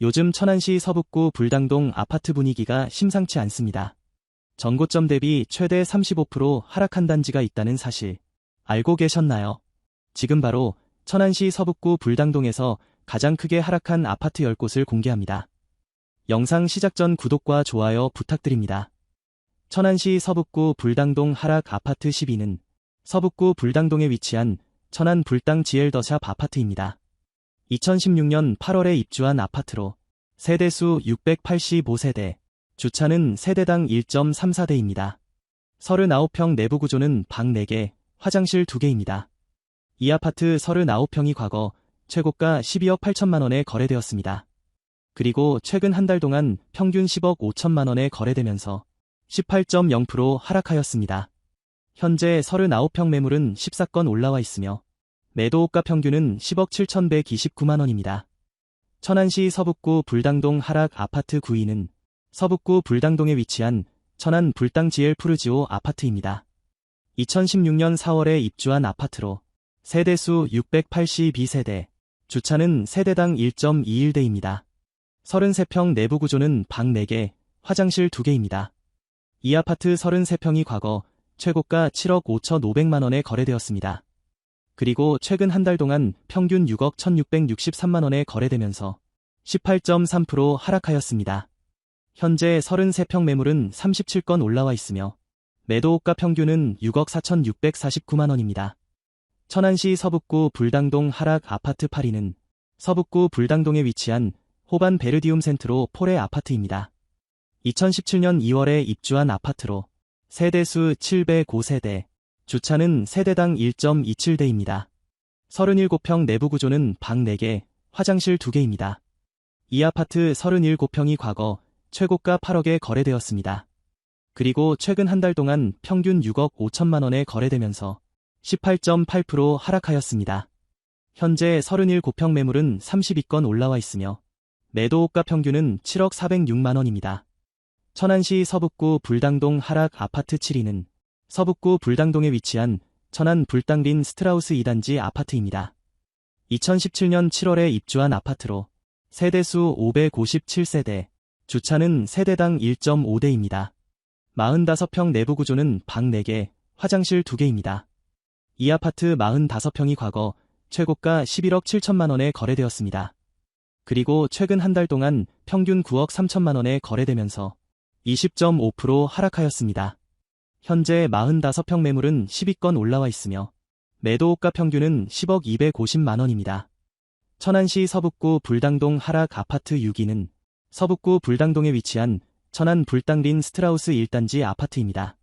요즘 천안시 서북구 불당동 아파트 분위기가 심상치 않습니다. 전고점 대비 최대 35% 하락한 단지가 있다는 사실 알고 계셨나요? 지금 바로 천안시 서북구 불당동에서 가장 크게 하락한 아파트 10곳을 공개합니다. 영상 시작 전 구독과 좋아요 부탁드립니다. 천안시 서북구 불당동 하락 아파트 12는 서북구 불당동에 위치한 천안 불당 지엘더샵 아파트입니다. 2016년 8월에 입주한 아파트로 세대수 685세대, 주차는 세대당 1.34대입니다. 39평 내부 구조는 방 4개, 화장실 2개입니다. 이 아파트 39평이 과거 최고가 12억 8천만 원에 거래되었습니다. 그리고 최근 한 달 동안 평균 10억 5천만 원에 거래되면서 18.0% 하락하였습니다. 현재 39평 매물은 14건 올라와 있으며 매도호가 평균은 10억 7,129만 원입니다. 천안시 서북구 불당동 하락 아파트 9위는 서북구 불당동에 위치한 천안 불당 지엘 푸르지오 아파트입니다. 2016년 4월에 입주한 아파트로 세대수 682세대, 주차는 세대당 1.21대입니다. 33평 내부 구조는 방 4개, 화장실 2개입니다. 이 아파트 33평이 과거 최고가 7억 5천5백만 원에 거래되었습니다. 그리고 최근 한 달 동안 평균 6억 1663만 원에 거래되면서 18.3% 하락하였습니다. 현재 33평 매물은 37건 올라와 있으며 매도호가 평균은 6억 4,649만 원입니다. 천안시 서북구 불당동 하락 아파트 8위는 서북구 불당동에 위치한 호반 베르디움 센트로 폴의 아파트입니다. 2017년 2월에 입주한 아파트로 세대수 705세대, 주차는 세대당 1.27대입니다. 37평 내부 구조는 방 4개, 화장실 2개입니다. 이 아파트 37평이 과거 최고가 8억에 거래되었습니다. 그리고 최근 한 달 동안 평균 6억 5천만 원에 거래되면서 18.8% 하락하였습니다. 현재 37평 매물은 32건 올라와 있으며 매도호가 평균은 7억 406만 원입니다. 천안시 서북구 불당동 하락 아파트 7위는 서북구 불당동에 위치한 천안 불당린 스트라우스 2단지 아파트입니다. 2017년 7월에 입주한 아파트로 세대수 557세대, 주차는 세대당 1.5대입니다. 45평 내부 구조는 방 4개, 화장실 2개입니다. 이 아파트 45평이 과거 최고가 11억 7천만 원에 거래되었습니다. 그리고 최근 한 달 동안 평균 9억 3천만 원에 거래되면서 20.5% 하락하였습니다. 현재 45평 매물은 12건 올라와 있으며 매도호가 평균은 10억 250만 원입니다. 천안시 서북구 불당동 하락 아파트 6위는 서북구 불당동에 위치한 천안 불당린 스트라우스 1단지 아파트입니다.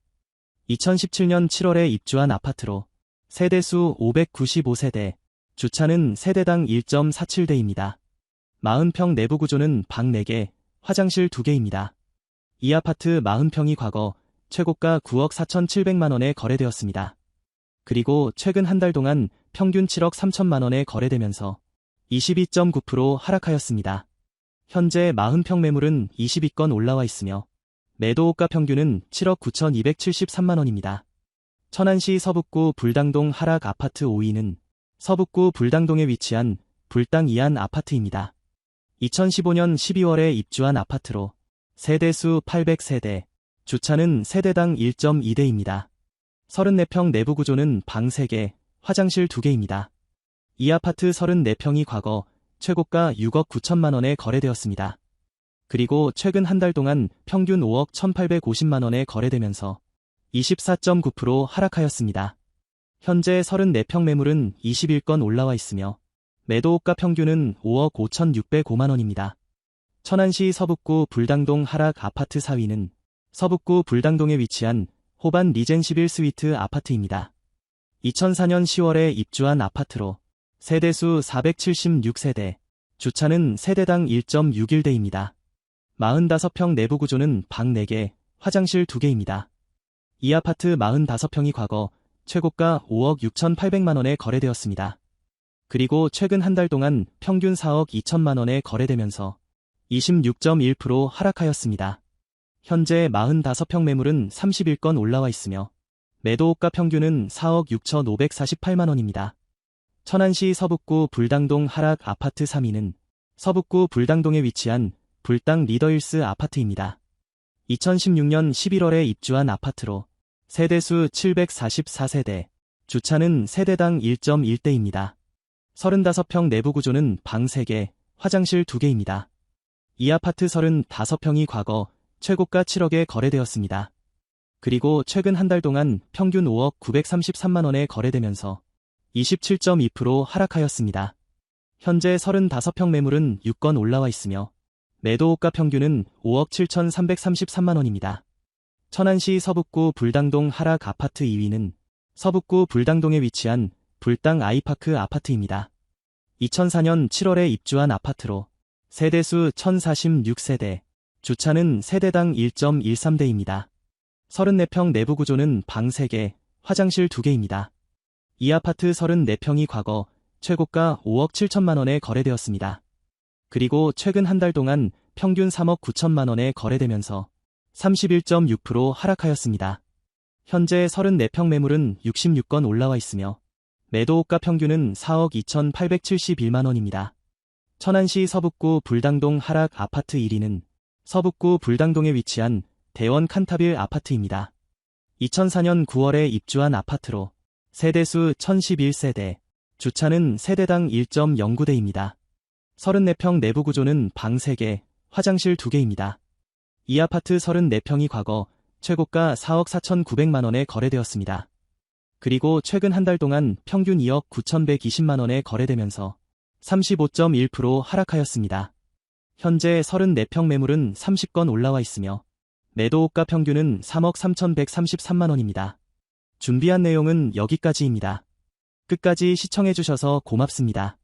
2017년 7월에 입주한 아파트로 세대수 595세대, 주차는 세대당 1.47대입니다. 40평 내부 구조는 방 4개, 화장실 2개입니다. 이 아파트 40평이 과거 최고가 9억 4천7백만 원에 거래되었습니다. 그리고 최근 한 달 동안 평균 7억 3천만 원에 거래되면서 22.9% 하락하였습니다. 현재 40평 매물은 22건 올라와 있으며 매도호가 평균은 7억 9천2백칠십삼만 원입니다. 천안시 서북구 불당동 하락 아파트 5위는 서북구 불당동에 위치한 불당 이안 아파트입니다. 2015년 12월에 입주한 아파트로 세대수 800세대, 주차는 세대당 1.2대입니다. 34평 내부 구조는 방 3개, 화장실 2개입니다. 이 아파트 34평이 과거 최고가 6억 9천만 원에 거래되었습니다. 그리고 최근 한 달 동안 평균 5억 1,850만 원에 거래되면서 24.9% 하락하였습니다. 현재 34평 매물은 21건 올라와 있으며 매도호가 평균은 5억 5,605만 원입니다. 천안시 서북구 불당동 하락 아파트 4위는 서북구 불당동에 위치한 호반 리젠 11 스위트 아파트입니다. 2004년 10월에 입주한 아파트로 세대수 476세대, 주차는 세대당 1.61대입니다. 45평 내부 구조는 방 4개, 화장실 2개입니다. 이 아파트 45평이 과거 최고가 5억 6,800만 원에 거래되었습니다. 그리고 최근 한 달 동안 평균 4억 2천만 원에 거래되면서 26.1% 하락하였습니다. 현재 45평 매물은 31건 올라와 있으며 매도호가 평균은 4억 6천5백사십팔만 원입니다. 천안시 서북구 불당동 하락 아파트 3위는 서북구 불당동에 위치한 불당 리더힐스 아파트입니다. 2016년 11월에 입주한 아파트로 세대수 744세대, 주차는 세대당 1.1대입니다. 35평 내부 구조는 방 3개, 화장실 2개입니다. 이 아파트 35평이 과거 최고가 7억에 거래되었습니다. 그리고 최근 한 달 동안 평균 5억 933만원에 거래되면서 27.2% 하락하였습니다. 현재 35평 매물은 6건 올라와 있으며 매도호가 평균은 5억 7,333만원입니다. 천안시 서북구 불당동 하락 아파트 2위는 서북구 불당동에 위치한 불당 아이파크 아파트입니다. 2004년 7월에 입주한 아파트로 세대수 1046세대, 주차는 세대당 1.13대입니다. 34평 내부 구조는 방 3개, 화장실 2개입니다. 이 아파트 34평이 과거 최고가 5억 7천만 원에 거래되었습니다. 그리고 최근 한 달 동안 평균 3억 9천만 원에 거래되면서 31.6% 하락하였습니다. 현재 34평 매물은 66건 올라와 있으며 매도호가 평균은 4억 2,871만 원입니다. 천안시 서북구 불당동 하락 아파트 1위는 서북구 불당동에 위치한 대원 칸타빌 아파트입니다. 2004년 9월에 입주한 아파트로 세대수 1011세대, 주차는 세대당 1.09대입니다. 34평 내부 구조는 방 3개, 화장실 2개입니다. 이 아파트 34평이 과거 최고가 4억 4,900만원에 거래되었습니다. 그리고 최근 한 달 동안 평균 2억 9,120만원에 거래되면서 35.1% 하락하였습니다. 현재 34평 매물은 30건 올라와 있으며 매도호가 평균은 3억 3,133만원입니다. 준비한 내용은 여기까지입니다. 끝까지 시청해주셔서 고맙습니다.